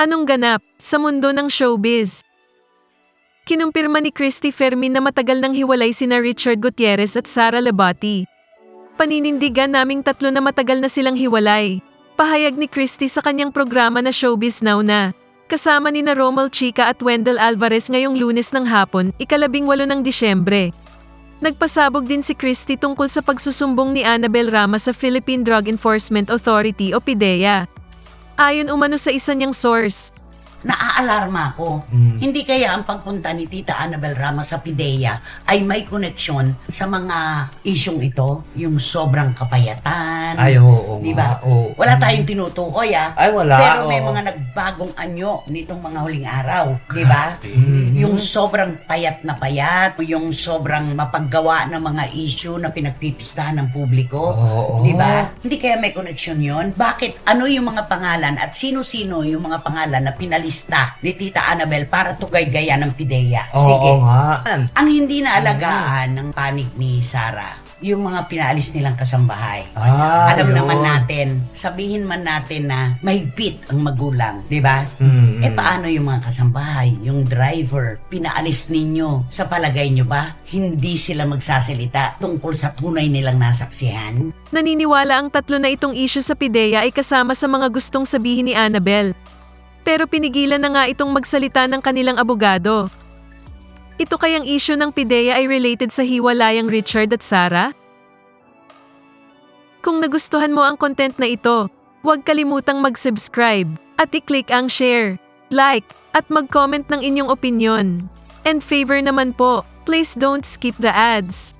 Anong ganap sa mundo ng showbiz? Kinumpirma ni Christy Fermin na matagal nang hiwalay sina Richard Gutierrez at Sara Labati. Paninindigan naming tatlo na matagal na silang hiwalay. Pahayag ni Christy sa kanyang programa na Showbiz Now na, kasama ni na Romel Chica at Wendell Alvarez ngayong lunes ng hapon, ikalabing walo ng Disyembre. Nagpasabog din si Christy tungkol sa pagsusumbong ni Annabel Rama sa Philippine Drug Enforcement Authority o PIDEA. Ayon umano sa isa niyang source, naaalarma ako. Mm. Hindi kaya ang pagpunta ni Tita Annabel Rama sa PIDEA ay may koneksyon sa mga isyong ito, yung sobrang kapayatan. Ay, oo Di nga, ba? oo. Wala tayong tinutukoy ah. Ay, wala. Pero may oo. mga nagbagong anyo nitong mga huling araw, di ba? Mm. Yung sobrang payat na payat, yung sobrang mapaggawa ng mga issue na pinagpipistahan ng publiko. Oo. Di ba? Hindi kaya may connection yon? Bakit? Ano yung mga pangalan at sino-sino yung mga pangalan na pinalista ni Tita Annabel para tugay-gaya ng PIDEA? Oo Sige. nga. Ang hindi naalagaan ng panig ni Sarah, yung mga pinaalis nilang kasambahay. Ah, Alam yun. naman natin, sabihin man natin na mahigpit ang magulang, di ba? Mm, Eh mm. paano yung mga kasambahay, yung driver, pinaalis ninyo? Sa palagay nyo ba, hindi sila magsasalita tungkol sa tunay nilang nasaksihan? naniniwala ang tatlo na itong issue sa PIDEA ay kasama sa mga gustong sabihin ni Annabel. Pero pinigilan na nga itong magsalita ng kanilang abogado. Ito kayang issue ng PIDEA ay related sa hiwalayang Richard at Sarah? Kung nagustuhan mo ang content na ito, huwag kalimutang mag-subscribe at i-click ang share, like, at mag-comment ng inyong opinion. And favor naman po, please don't skip the ads.